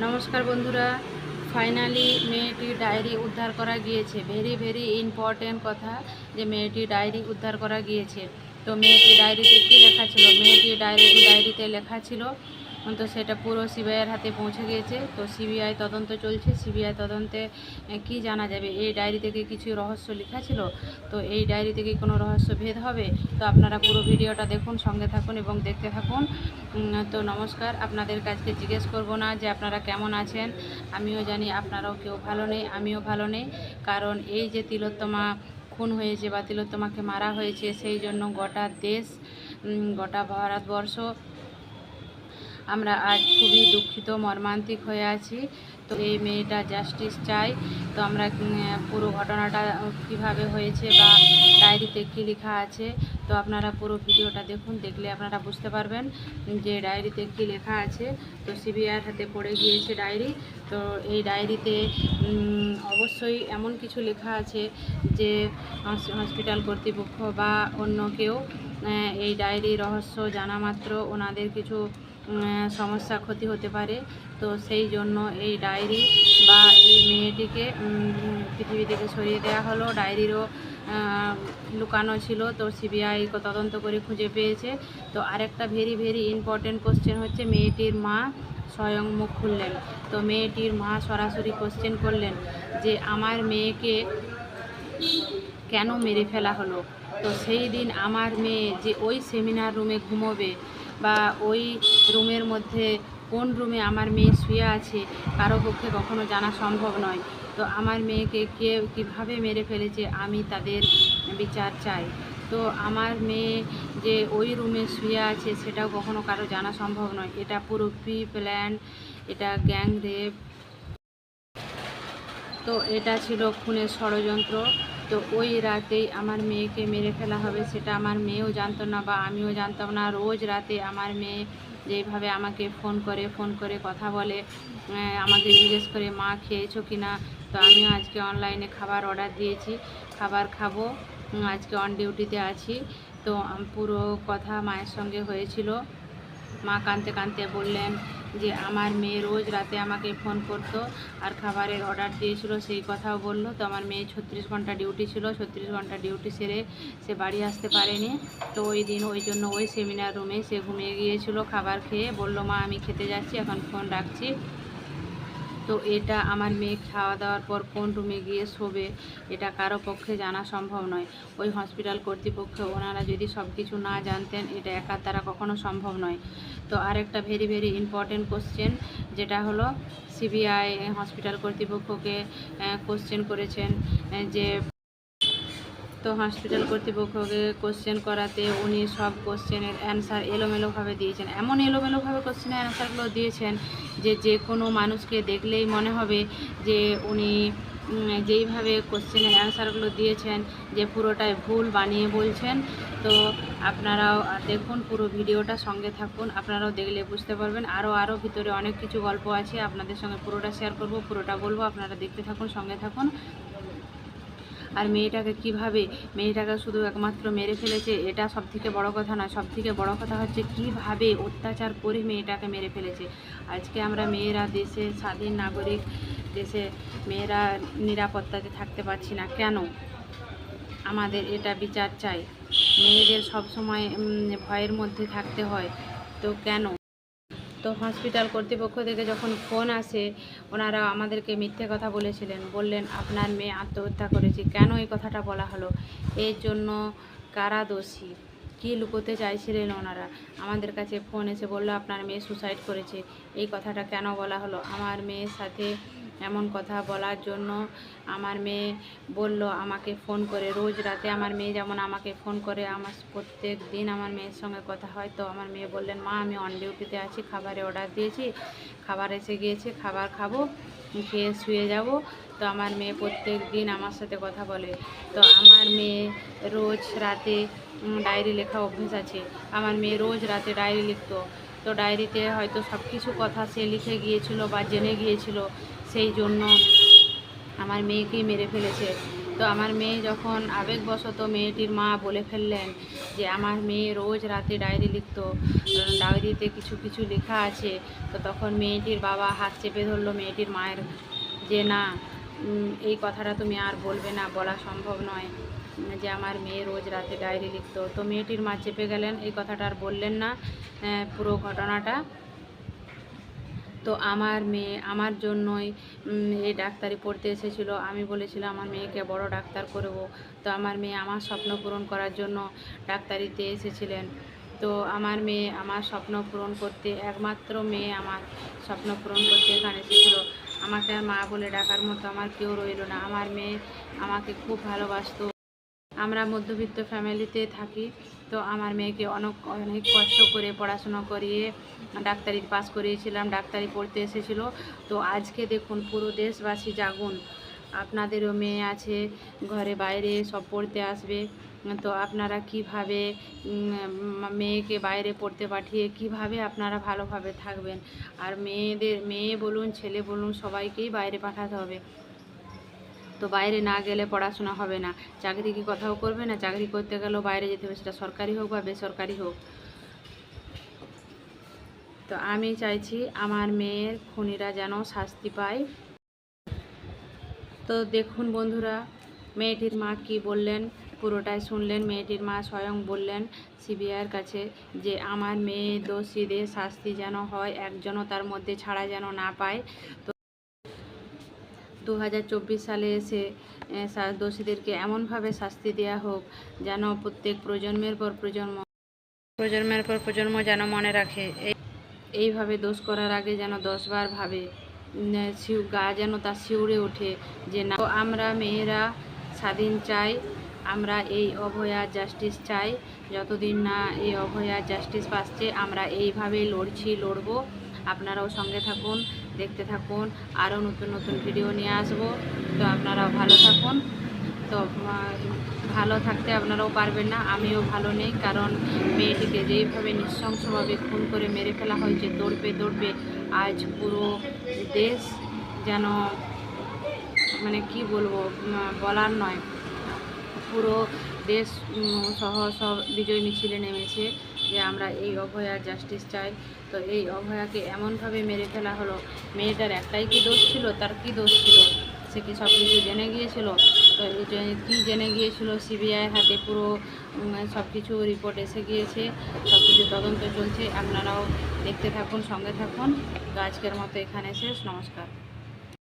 নমস্কার বন্ধুরা। ফাইনালি মেয়েটি ডায়েরি উদ্ধার করা গিয়েছে। ভেরি ভেরি ইম্পর্টেন্ট কথা যে মেয়েটি ডায়েরি উদ্ধার করা গিয়েছে। তো মেয়েটি ডায়েরিতে কী লেখা ছিল? মেয়েটি ডায়েরি ডায়েরিতে লেখা ছিল তো সেটা পুরো সিবিআইয়ের হাতে পৌঁছে গিয়েছে। তো সিবিআই তদন্ত চলছে। সিবিআই তদন্তে কি জানা যাবে? এই ডায়েরি থেকে কিছু রহস্য লেখা ছিল? তো এই ডায়েরি থেকে কোনো রহস্য ভেদ হবে? তো আপনারা পুরো ভিডিওটা দেখুন, সঙ্গে থাকুন এবং দেখতে থাকুন। তো নমস্কার। আপনাদের কাছকে জিজ্ঞেস করব না যে আপনারা কেমন আছেন? আমিও জানি আপনারাও কেউ ভালো নেই, আমিও ভালো নেই। কারণ এই যে তিলোত্তমা খুন হয়েছে বা তিলোত্তমাকে মারা হয়েছে, সেই জন্য গোটা দেশ গোটা ভারতবর্ষ আমরা আজ খুবই দুঃখিত, মর্মান্তিক হয়ে আছি। তো এই মেয়েটা জাস্টিস চাই। তো আমরা পুরো ঘটনাটা কীভাবে হয়েছে বা ডায়েরিতে কী লেখা আছে তো আপনারা পুরো ভিডিওটা দেখুন, দেখলে আপনারা বুঝতে পারবেন যে ডায়েরিতে কী লেখা আছে। তো সিবিআইয়ের হাতে পড়ে গিয়েছে ডায়েরি। তো এই ডায়েরিতে অবশ্যই এমন কিছু লেখা আছে যে হসপিটাল কর্তৃপক্ষ বা অন্য কেউ এই ডায়েরি রহস্য জানা মাত্র ওনাদের কিছু সমস্যা, ক্ষতি হতে পারে। তো সেই জন্য এই ডায়েরি বা এই মেয়েটিকে পৃথিবী থেকে সরিয়ে দেওয়া হলো। ডায়েরিরও লুকানো ছিল, তো সিবিআই তদন্ত করে খুঁজে পেয়েছে। তো আরেকটা ভেরি ভেরি ইম্পর্টেন্ট কোশ্চেন হচ্ছে, মেয়েটির মা স্বয়ং মুখ খুললেন। তো মেয়েটির মা সরাসরি কোশ্চেন করলেন যে, আমার মেয়েকে কেন মেরে ফেলা হলো? তো সেই দিন আমার মেয়ে যে ওই সেমিনার রুমে ঘুমোবে বা ওই রুমের মধ্যে কোন রুমে আমার মেয়ে শুয়ে আছে, কারও পক্ষে কখনো জানা সম্ভব নয়। তো আমার মেয়েকে কে কীভাবে মেরে ফেলেছে আমি তাদের বিচার চাই। তো আমার মেয়ে যে ওই রুমে শুয়ে আছে সেটাও কখনো কারও জানা সম্ভব নয়। এটা পুরো প্রি প্ল্যান, এটা গ্যাং রেপ তো এটা ছিল খুনের ষড়যন্ত্র। তো ওই রাতেই আমার মেয়েকে মেরে ফেলা হবে, সেটা আমার মেয়েও জানতো না বা আমিও জানতাম না। রোজ রাতে আমার মেয়ে যেভাবে আমাকে ফোন করে ফোন করে কথা বলে আমাকে জিজ্ঞেস করে, মা, খেয়েছো কি না? তো আমিও আজকে অনলাইনে খাবার অর্ডার দিয়েছি, খাবার খাব আজকে অন ডিউটিতে আছি। তো পুরো কথা মায়ের সঙ্গে হয়েছিল। মা কাঁদতে কাঁদতে বললেন যে আমার মেয়ে রোজ রাতে আমাকে ফোন করতো আর খাবারের অর্ডার দিয়েছিল, সেই কথাও বলল। তো আমার মেয়ে ছত্রিশ ঘণ্টা ডিউটি ছিল, ছত্রিশ ঘণ্টা ডিউটি সেরে সে বাড়ি আসতে পারেনি। তো ওই দিন, ওই জন্য ওই সেমিনার রুমে সে ঘুমিয়ে গিয়েছিল, খাবার খেয়ে বলল, মা, আমি খেতে যাচ্ছি, এখন ফোন রাখছি। তো এটা আমার মেয়ে খাওয়া দাওয়ার পর কোন রুমে গিয়ে শোবে, এটা কারও পক্ষে জানা সম্ভব নয়। ওই হসপিটাল কর্তৃপক্ষ, ওনারা যদি সব কিছু না জানতেন, এটা একার দ্বারা কখনো সম্ভব নয়। তো আরেকটা ভেরি ভেরি ইম্পর্টেন্ট কোশ্চেন যেটা হলো সিবিআই হসপিটাল কর্তৃপক্ষকে কোশ্চেন করেছেন যে তো হসপিটাল কর্তৃপক্ষকে কোশ্চেন করাতে উনি সব কোশ্চেনের অ্যান্সার এলোমেলোভাবে দিয়েছেন। এমন এলোমেলোভাবে কোশ্চেনের অ্যান্সারগুলো দিয়েছেন যে যে কোনো মানুষকে দেখলেই মনে হবে যে উনি যেইভাবে কোশ্চেনের অ্যান্সারগুলো দিয়েছেন যে পুরোটাই ভুল বানিয়ে বলছেন। তো আপনারাও দেখুন পুরো ভিডিওটা সঙ্গে থাকুন, আপনারাও দেখলে বুঝতে পারবেন। আরও আরও ভিতরে অনেক কিছু গল্প আছে, আপনাদের সঙ্গে পুরোটা শেয়ার করব, পুরোটা বলব, আপনারা দেখতে থাকুন, সঙ্গে থাকুন। আর মেয়েটাকে কীভাবে, মেয়েটাকে শুধু একমাত্র মেরে ফেলেছে, এটা সব থেকে বড় কথা নয়। সব থেকে বড় কথা হচ্ছে কীভাবে অত্যাচার করে মেয়েটাকে মেরে ফেলেছে। আজকে আমরা মেয়েরা দেশে, স্বাধীন নাগরিক দেশে মেয়েরা নিরাপত্তাতে থাকতে পারছি না। কেন? আমাদের এটা বিচার চাই। মেয়েদের সব সময় ভয়ের মধ্যে থাকতে হয়। তো কেন? তো হসপিটাল কর্তৃপক্ষ থেকে যখন ফোন আসে, ওনারা আমাদেরকে মিথ্যে কথা বলেছিলেন। বললেন, আপনার মেয়ে আত্মহত্যা করেছে। কেন এই কথাটা বলা হলো? এর জন্য কারা দোষী? কী লুকোতে চাইছিলেন ওনারা? আমাদের কাছে ফোন এসে বলল, আপনার মেয়ে সুসাইড করেছে। এই কথাটা কেন বলা হলো? আমার মেয়ের সাথে এমন কথা বলার জন্য আমার মেয়ে বলল, আমাকে ফোন করে রোজ রাতে আমার মেয়ে যেমন আমাকে ফোন করে, আমার প্রত্যেক দিন আমার মেয়ের সঙ্গে কথা হয়। তো আমার মেয়ে বললেন, মা, আমি অন ডিউটিতে আছি, খাবারে অর্ডার দিয়েছি, খাবার এসে গিয়েছে, খাবার খাব, খেয়ে শুয়ে যাব। তো আমার মেয়ে প্রত্যেক দিন আমার সাথে কথা বলে। তো আমার মেয়ে রোজ রাতে ডায়েরি লেখা অভ্যেস আছে। আমার মেয়ে রোজ রাতে ডায়েরি লিখতো। তো ডায়েরিতে হয়তো সব কিছু কথা সে লিখে গিয়েছিল বা জেনে গিয়েছিল। সেই জন্য আমার মেয়েকেই মেরে ফেলেছে। তো আমার মেয়ে যখন আবেগবশত মেয়েটির মা বলে ফেললেন যে, আমার মেয়ে রোজ রাতে ডায়েরি লিখতো, ডায়েরিতে কিছু কিছু লেখা আছে। তো তখন মেয়েটির বাবা হাত চেপে ধরলো, মেয়েটির মায়ের যে, না এই কথাটা তুমি আর বলবে না, বলা সম্ভব নয় যে, আমার মেয়ে রোজ রাতে ডায়েরি লিখতো। তো মেয়েটির মা চেপে গেলেন, এই কথাটা আর বললেন না। পুরো ঘটনাটা তো আমার মেয়ে, আমার জন্যই এই ডাক্তারি পড়তে এসেছিল। আমি বলেছিলাম, আমার মেয়েকে বড় ডাক্তার করব। তো আমার মেয়ে আমার স্বপ্ন পূরণ করার জন্য ডাক্তারিতে এসেছিলেন। তো আমার মেয়ে আমার স্বপ্ন পূরণ করতে, একমাত্র মেয়ে আমার স্বপ্ন পূরণ করতে এখানে এসেছিল। আমাকে আর মা বলে ডাকার মতো আমার কেউ রইল না। আমার মেয়ে আমাকে খুব ভালোবাসতো। আমরা মধ্যবিত্ত ফ্যামিলিতে থাকি। তো আমার মেয়েকে অনেক অনেক কষ্ট করে পড়াশোনা করিয়ে ডাক্তারি পাস করিয়েছিলাম, ডাক্তারি পড়তে এসেছিল। তো আজকে দেখুন পুরো দেশবাসী জাগুন। আপনাদেরও মেয়ে আছে, ঘরে বাইরে সব পড়তে আসবে। তো আপনারা কীভাবে মেয়েকে বাইরে পড়তে পাঠিয়ে কীভাবে আপনারা ভালোভাবে থাকবেন? আর মেয়েদের, মেয়ে বলুন, ছেলে বলুন, সবাইকেই বাইরে পাঠাতে হবে। তো বাইরে না গেলে পড়াশোনা হবে না। চাকরি কি কোথাও করবে না? চাকরি করতে গেলেও বাইরে যেতে হবে, সেটা সরকারি হোক বা বেসরকারি হোক। তো আমি চাইছি আমার মেয়ের খুনিরা যেন শাস্তি পায়। তো দেখুন বন্ধুরা, মেয়েটির মা কি বললেন? পুরোটাই শুনলেন, মেয়েটির মা স্বয়ং বললেন সিবিআইয়ের কাছে যে আমার মেয়ে দোষীদের শাস্তি যেন হয়, একজনও তার মধ্যে ছাড়া যেন না পায়। তো দু হাজার চব্বিশ সালে এসে দোষীদেরকে এমনভাবে শাস্তি দেওয়া হোক যেন প্রত্যেক প্রজন্মের পর প্রজন্ম, প্রজন্মের পর প্রজন্ম যেন মনে রাখে। এই, এইভাবে দোষ করার আগে যেন দশবার ভাবে গা যেন তা শিউরে ওঠে যে না আমরা মেয়েরা স্বাধীন চাই, আমরা এই অভয়া জাস্টিস চাই, যতদিন না এই অভয়া জাস্টিস পাচ্ছে, আমরা এইভাবেই লড়ছি, লড়বো। আপনারাও সঙ্গে থাকুন দেখতে থাকুন, আরও নতুন নতুন ভিডিও নিয়ে আসব। তো আপনারাও ভালো থাকুন। তো ভালো থাকতে আপনারাও পারবেন না, আমিও ভালো নেই, কারণ মেয়েটিকে যেইভাবে নৃশংসভাবে খুন করে মেরে ফেলা হয়েছে, দৌড়বে দৌড়বে, আজ পুরো দেশ যেন মানে কি বলব বলার নয়। পুরো দেশ সহ সব বিজয় মিছিলে নেমেছে। যে আমরা এই অভয়ার জাস্টিস চাই। তো এই অভয়াকে এমনভাবে মেরে ফেলা হলো, মেয়েটার একটাই কি দোষ ছিল? তার কি দোষ ছিল? সে কি সব কিছু জেনে গিয়েছিল? তো কী জেনে গিয়েছিল? সিবিআই হাতে পুরো সব কিছু রিপোর্ট এসে গিয়েছে সব কিছু তদন্ত চলছে। আপনারাও দেখতে থাকুন, সঙ্গে থাকুন। তো আজকের মতো এখানে শেষ। নমস্কার।